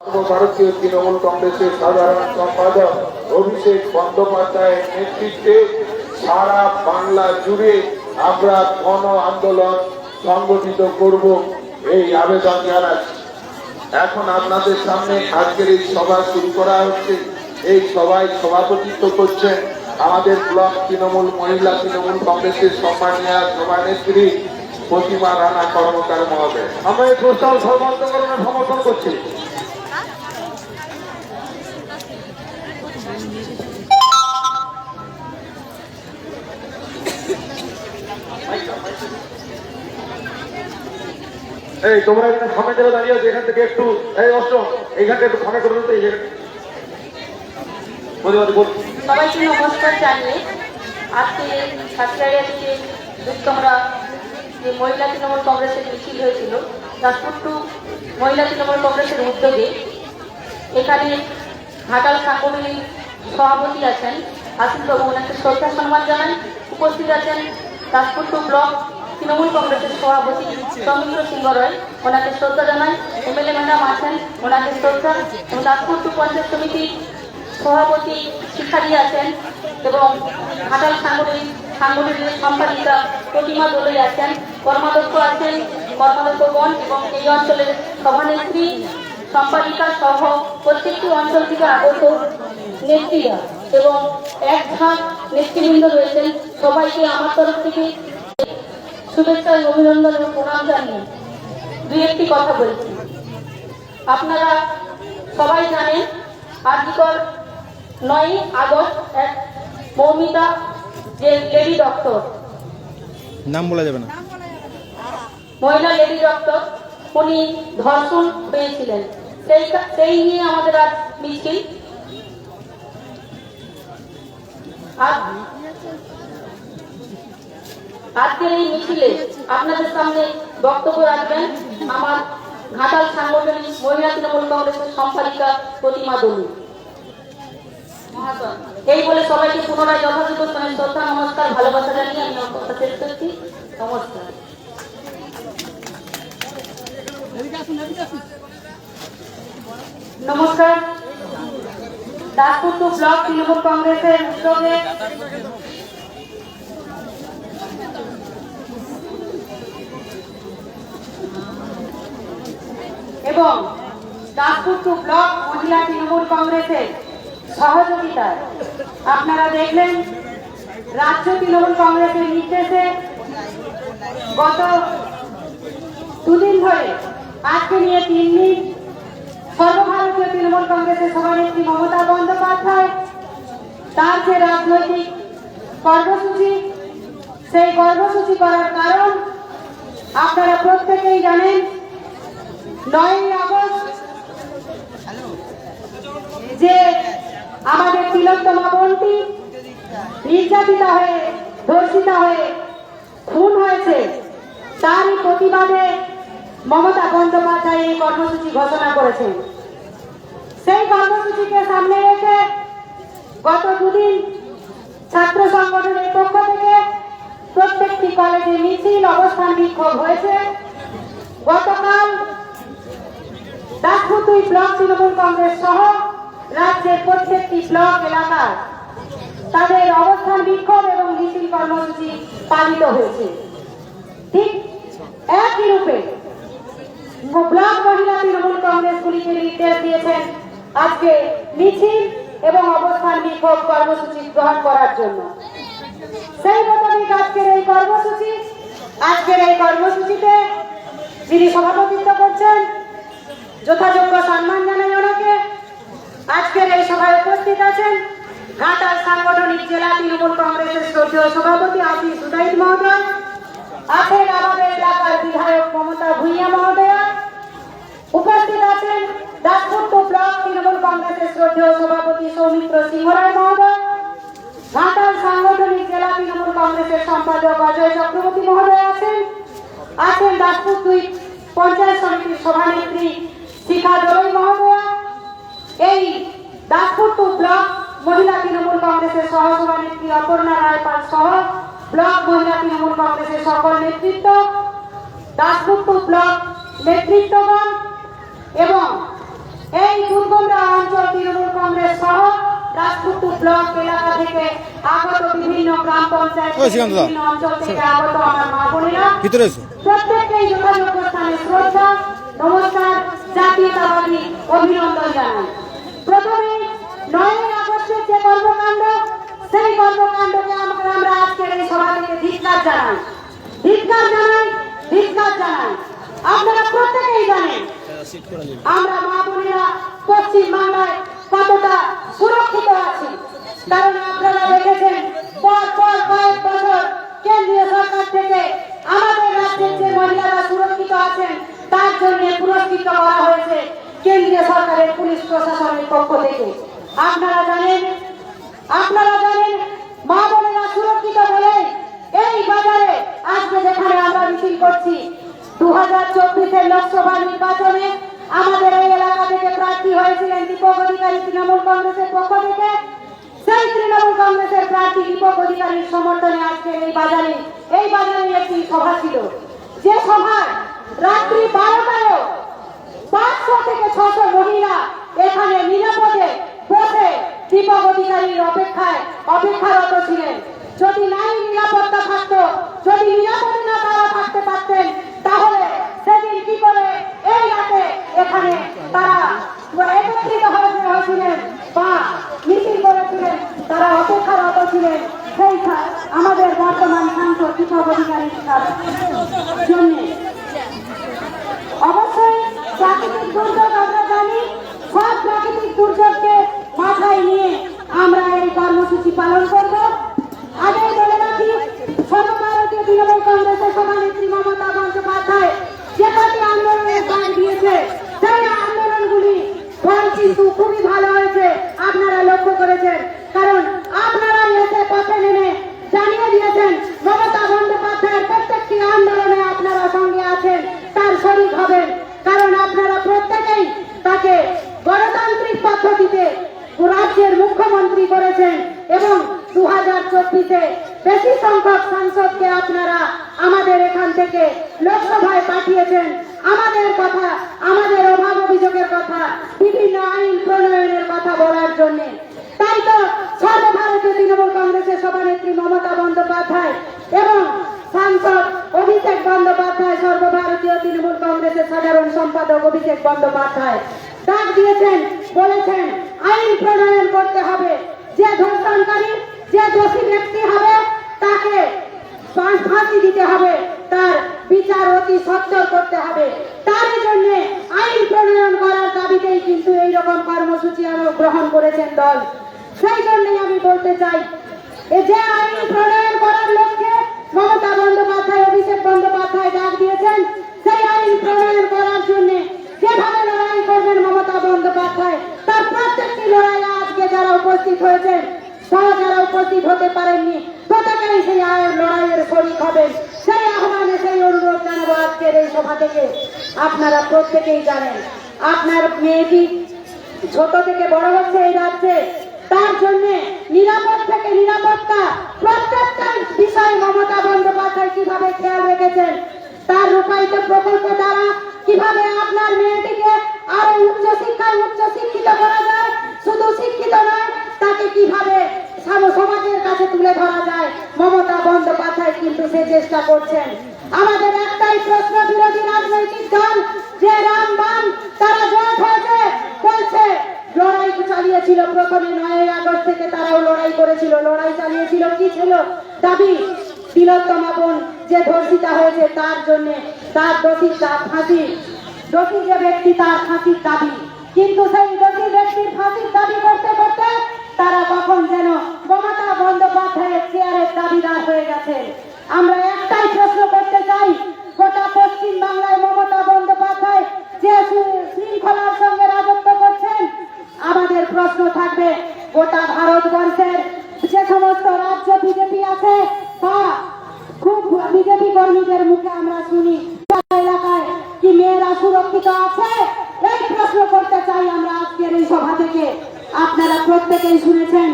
সর্বভারতীয় তৃণমূল কংগ্রেসের সাধারণ সম্পাদক অভিষেক বন্দ্যোপাধ্যায়ের নেতৃত্বে সারা বাংলা জুড়ে আমরা গণ আন্দোলন সংগঠিত করব এই আবেদন জানাচ্ছি। এখন আপনাদের সামনে আজকের এই সভা শুরু করা হচ্ছে। এই সভায় সভাপতিত্ব করছেন আমাদের ব্লক তৃণমূল, মহিলা তৃণমূল কংগ্রেসের সম্মানীয় সভানেত্রী প্রতিমা রানা কর্মকার মহোদয়। আমরা এই প্রস্তাব সর্বান্তকরণের সমর্থন করছি। এই, তোমরা এখানে ফাঁকা জায়গায় দাঁড়িয়ে আছো, এখান থেকে একটু, এই অষ্ট এইখান থেকে একটু ফাঁকা করে দিতে, এই সবাইকে নমস্কার জানিয়ে আজকে সাতটারিয়া থেকে দুধকমরা যে মহিলা তৃণমূল কংগ্রেসের মিছিল হয়েছিল, দাসপুর টু মহিলা তৃণমূল কংগ্রেসের উদ্যোগে, এখানে ঘাটাল সাংগঠনিক সভাপতি আছেন আসিফবাবু ওনাকে শ্রদ্ধা সম্মান জানান, উপস্থিত আছেন দাসপুর টু ব্লক তৃণমূল কংগ্রেসের সভাপতি সৌমিত্র সিংহ রয় ওনাকে শ্রদ্ধা জানান এমএলএ ম্যাডাম আছেন, ওনাকে শ্রদ্ধা। এবং টু পঞ্চায়েত সমিতির সভাপতি শিক্ষার্থী আছেন এবং ঘাটাল সাংগঠনিক সাংগঠনিক সম্পাদিকা প্রতিমা দোলই আছেন। কর্মাধ্যক্ষ আছেন কর্মাধ্যক্ষগণ এবং এই অঞ্চলের সভানেত্রী, সম্পাদিকা সহ প্রত্যেকটি অঞ্চল থেকে আগত নেত্রীরা এবং এক ঝাঁক নেতৃবৃন্দ রয়েছেন। সবাইকে আমার তরফ থেকে শুভেচ্ছা এবং অভিনন্দন এবং প্রণাম জানিয়ে দুই একটি কথা বলছি। আপনারা সবাই জানেন আজকের নয় আগস্ট এক মৌমিতা যে লেডি ডক্টর। নাম বলা যাবে না। মহিলা লেডি ডক্টর উনি ধর্ষণ হয়েছিলেন সেই সেই নিয়ে আমাদের আজ মিছিল। আজ আজকের এই মিছিলে আপনাদের সামনে বক্তব্য রাখবেন আমার ঘাটাল সাংগঠনিক মহিলা তৃণমূল কংগ্রেসের সম্পাদিকা প্রতিমা দলু এই বলে সবাইকে পুনরায় যথাযথ স্থানে শ্রদ্ধা, নমস্কার, ভালোবাসা জানিয়ে আমি কথা শেষ করছি। নমস্কার। নমস্কার। দাসপুর ব্লক তৃণমূল কংগ্রেসের উদ্যোগে এবং দাসপুর ব্লক মহিলা তৃণমূল কংগ্রেসের সহযোগিতায়। আপনারা দেখলেন, রাজ্য তৃণমূল কংগ্রেসের নির্দেশে গত দুদিন ধরে আজকে নিয়ে তিন দিন সর্বভারতীয় তৃণমূল কংগ্রেসের সভানেত্রী মমতা বন্দ্যোপাধ্যায় তার যে রাজনৈতিক কর্মসূচি, সেই কর্মসূচি করার কারণ আপনারা প্রত্যেকেই জানেন নয়ই আগস্ট যে আমাদের তিলোত্তমা বোনটি নির্যাতিতা হয়ে ধর্ষিতা হয়ে খুন হয়েছে, তারই প্রতিবাদে মমতা বন্দ্যোপাধ্যায় এই কর্মসূচি ঘোষণা করেছেন। সেই কর্মসূচিকে সামনে রেখে গত দুদিন ছাত্র সংগঠনের পক্ষ প্রত্যেকটি কলেজে মিছিল, অবস্থান বিক্ষোভ হয়েছে। গতকাল দুই ব্লক তৃণমূল কংগ্রেস সহ রাজ্যের প্রত্যেকটি ব্লক এলাকায় তাদের অবস্থান বিক্ষোভ এবং মিছিল কর্মসূচি পালিত হয়েছে। ঠিক একই রূপে ব্লক মহিলা তৃণমূল কংগ্রেসগুলিকে নির্দেশ দিয়েছেন আজকে মিছিল এবং অবস্থান বিক্ষোভ কর্মসূচি গ্রহণ করার জন্য। সেই মোতাবেক আজকের এই কর্মসূচি, আজকের এই কর্মসূচিতে যিনি সভাপতিত্ব করছেন যথাযোগ্য সম্মান জানাই ওনাকে। আজকের এই সভায় উপস্থিত আছেন ঘাটাল সাংগঠনিক জেলা তৃণমূল কংগ্রেসের শ্রদ্ধেয় সভাপতি আশিস সুদাইদ মহোদয়, আছেন আমাদের এলাকার বিধায়ক মমতা ভুইয়া মহোদয়া। উপস্থিত আছেন দাসপুর ব্লক তৃণমূল কংগ্রেসের শ্রদ্ধেয় সভাপতি সৌমিত্র সিংহ রায় মহোদয়, ঘাটাল সাংগঠনিক জেলা তৃণমূল কংগ্রেসের সম্পাদক অজয় চক্রবর্তী মহোদয় আছেন। আছেন দাসপুর দুই পঞ্চায়েত সমিতির সভানেত্রী শ্রীমা জয় মহাদয়া এই দাসপুর ব্লক মহিলা তৃণমূল কংগ্রেসের সহসভানেত্রী অপর্ণা রায় পাল সহ ব্লক মহিলা তৃণমূল কংগ্রেসের সকল নেতৃত্ব দাসপুর ব্লক নেতৃত্বগণ এবং এই দুর্গমরা অঞ্চল তৃণমূল কংগ্রেস সহ রাজপুর ব্লক এলাকা থেকে আগত বিভিন্ন গ্রাম পঞ্চায়েত বিভিন্ন অঞ্চল থেকে আগত আমার মা বোনেরা প্রত্যেককে যথাযোগ্য স্থানে শ্রদ্ধা নমস্কার। জাতীয়তাবাদী অভিনন্দন জানাই। প্রথমে নয়ই আগস্টের যে কর্মকাণ্ড, সেই কর্মকাণ্ডকে আমরা আজকের এই সভা থেকে ধিক্কার জানাই। ধিক্কার জানাই ধিক্কার জানাই। আপনারা প্রত্যেকেই জানেন, আমরা মা বোনেরা পশ্চিম বাংলায় কতটা সুরক্ষিত আছি। কারণ আপনারা দেখেছেন, পর পর কয়েক বছর কেন্দ্রীয় সরকার থেকে আমাদের রাজ্যের যে মহিলারা সুরক্ষিত পুরস্কৃত করা হয়েছে কেন্দ্রীয় সরকারের পুলিশ প্রশাসনের পক্ষ থেকে। আপনারা জানেন আপনারা জানেন, মা বোনেরা সুরক্ষিত বলে এই বাজারে আজকে যেখানে আমরা মিছিল করছি দু হাজার চব্বিশের লোকসভা নির্বাচনে আমাদের এই এলাকা থেকে প্রার্থী হয়েছিলেন দীপক অধিকারী তৃণমূল কংগ্রেসের পক্ষ থেকে। সেই তৃণমূল কংগ্রেসের প্রার্থী দীপক অধিকারীর সমর্থনে আজকে এই বাজারে এই বাজারে একটি সভা ছিল। যে সভায় রাত্রি বারোটায়ও পাঁচশো থেকে ছশো মহিলা এখানে নিরাপদে বসে দীপক অধিকারীর অপেক্ষায় অপেক্ষারত ছিলেন যদি নাই নিরাপত্তা থাকতো যদি নিরাপদে না তারা থাকতে পারতেন তাহলে সেদিন কি করে এই রাতে এখানে তারা একত্রিত হয়ে- হয়েছিলেন বা মিছিল করেছিলেন তারা অপেক্ষারত ছিলেন সেই সা- আমাদের বর্তমান সাংসদ দীপক অধিকারীর জন্য অবশ্যই প্রাকৃতিক দুর্যোগ আমরা জানি সব প্রাকৃতিক দুর্যোগকে মাথায় নিয়ে আমরা এই কর্মসূচি পালন করব। আগেই বলে রাখি সর্বভারতীয় তৃণমূল কংগ্রেসের সভানেত্রী মমতা বন্দ্যোপাধ্যায় যে কটি আন্দোলনের ডাক দিয়েছে, সেই আন্দোলনগুলি ফল কিন্তু খুবই ভালো হয়েছে। আপনারা লক্ষ্য করেছেন, কারণ আপনারা এসে পথে নেমে জানিয়ে দিয়েছেন, মমতা বন্দ্যোপাধ্যায়ের প্রত্যেকটি আন্দোলনে আপনারা সঙ্গে আছেন, তার শরিক হবেন কারণ আপনারা প্রত্যেকেই তাকে গণতান্ত্রিক পদ্ধতিতে রাজ্যের মুখ্যমন্ত্রী করেছেন এবং দু হাজার চব্বিশে বেশি সংখ্যক সাংসদকে আপনারা আমাদের এখান থেকে লোকসভায় পাঠিয়েছেন। আমাদের কথা, আমাদের অভাব অভিযোগের কথা, বিভিন্ন আইন প্রণয়নের কথা বলার জন্য। তাই তো সর্বভারতীয় তৃণমূল কংগ্রেসের সভানেত্রী মমতা বন্দ্যোপাধ্যায় এবং সাংসদ অভিষেক বন্দ্যোপাধ্যায়, সর্বভারতীয় তৃণমূল কংগ্রেসের সাধারণ সম্পাদক অভিষেক বন্দ্যোপাধ্যায়। ডাক দিয়েছেন, বলেছেন, আইন প্রণয়ন করতে হবে। যে ধর্ষণকারী, যে দোষী ব্যক্তি হবে তাকে ফাঁসি দিতে হবে, তার বিচার অতি সত্তর করতে হবে। তার জন্য আইন প্রণয়ন করার দাবিতেই কিন্তু এই রকম কর্মসূচি আরও গ্রহণ করেছেন দল। সেই জন্যই আমি বলতে চাই যে আইন প্রণয়ন করার লক্ষ্যে মমতা বন্দ্যোপাধ্যায়, অভিষেক বন্দ্যোপাধ্যায় ডাক দিয়েছেন, সেই আইন প্রণয়ন করার জন্য যেভাবে লড়াই করবেন মমতা বন্দ্যোপাধ্যায়, তার প্রত্যেকটি লড়াইয়ে আজকে যারা উপস্থিত হয়েছেন সহ যারা উপস্থিত হতে পারেননি প্রত্যেকেই সেই আয়ের লড়াইয়ের শরিক হবেন। সেই আহ্বানে সেই অনুরোধ জানাব আজকের এই সভা থেকে। আপনারা প্রত্যেকেই জানেন, আপনার মেয়েটি ছোট থেকে বড় হচ্ছে এই রাজ্যে। তার জন্য নিরাপদ থেকে নিরাপত্তা, প্রত্যেকটা বিষয় মমতা বন্দ্যোপাধ্যায় কীভাবে খেয়াল রেখেছেন, তার রূপায়িত প্রকল্প দ্বারা কীভাবে আপনার মেয়েটিকে আরও উচ্চ শিক্ষায় উচ্চ শিক্ষিত করা যায়, শুধু শিক্ষিত নয়, তাকে কীভাবে সমাজের কাছে তুলে ধরা যায়, মমতা বন্দ্যোপাধ্যায় কিন্তু সে চেষ্টা করছেন। আমাদের একটাই প্রশ্ন, বিরোধী রাজনৈতিক দল, যে রাম বাম, তারা জোট হয়েছে বলছে, লড়াই চালিয়েছিল প্রথমে নয় আগস্ট থেকে তারাও লড়াই করেছিল। লড়াই চালিয়েছিল কি ছিল? দাবি, তিলোত্তমা বোন যে ধর্ষিতা হয়েছে তার জন্য, তার দোষী, তার ফাঁসি। দোষী যে ব্যক্তি, তার ফাঁসির দাবি। কিন্তু সেই দোষী ব্যক্তির ফাঁসির দাবি করতে করতে তারা কখন যেন মমতা বন্দ্যোপাধ্যায়ের চেয়ারের দাবিদার হয়ে গেছে। আমরা একটাই প্রশ্ন করতে চাই, গোটা পশ্চিম বাংলায় মমতা বন্দ্যোপাধ্যায় যে শৃঙ্খলার সঙ্গে রাজত্ব করছেন, আমাদের প্রশ্ন থাকবে, গোটা ভারতবর্ষের যে সমস্ত রাজ্য বিজেপি আছে, তা খুব বিজেপি কর্মীদের মুখে আমরা শুনি। এলাকায় কি মেয়েরা সুরক্ষিত আছে? এই প্রশ্ন করতে চাই আমরা আজকের এই সভা থেকে। আপনারা প্রত্যেকেই শুনেছেন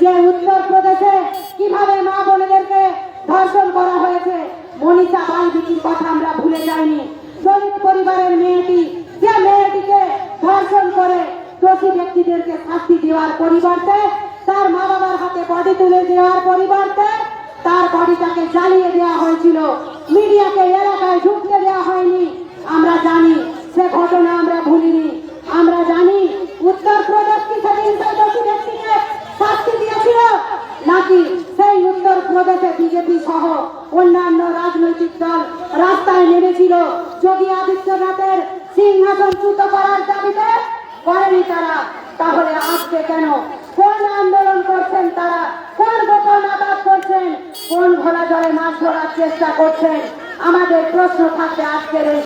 যে উত্তর প্রদেশে কীভাবে মা বোনেদেরকে ধর্ষণ করা হয়েছে। মনীষা বালবিকির কথা আমরা ভুলে যাইনি। দলিত পরিবারের মেয়েটি, যে মেয়েটিকে ধর্ষণ করে দোষী ব্যক্তিদেরকে শাস্তি দেওয়ার পরিবর্তে, তার মা বাবার হাতে বডি তুলে দেওয়ার পরিবর্তে, তার বডিটাকে জ্বালিয়ে দেওয়া হয়েছিল। মিডিয়াকে এলাকায় ঢুকতে দেওয়া হয়নি। আমরা জানি সে ঘটনা আমরা ভুলিনি। আমরা জানি উত্তরপ্রদেশ কি সেদিন দোষী ব্যক্তিকে শাস্তি দিয়েছিল? নাকি সেই উত্তরপ্রদেশে বিজেপি সহ অন্যান্য রাজনৈতিক দল রাস্তায় নেমেছিল? যোগী আদিত্যনাথের সিংহাসনচ্যুত করার দাবিতে করেনি তারা, তাহলে আজকে কেন? কোন আন্দোলন করছেন তারা? কোন গোপন আবাদ করছেন? কোন ঘোলা জলে মাছ ধরার চেষ্টা করছেন? আমাদের প্রশ্ন থাকবে আজকের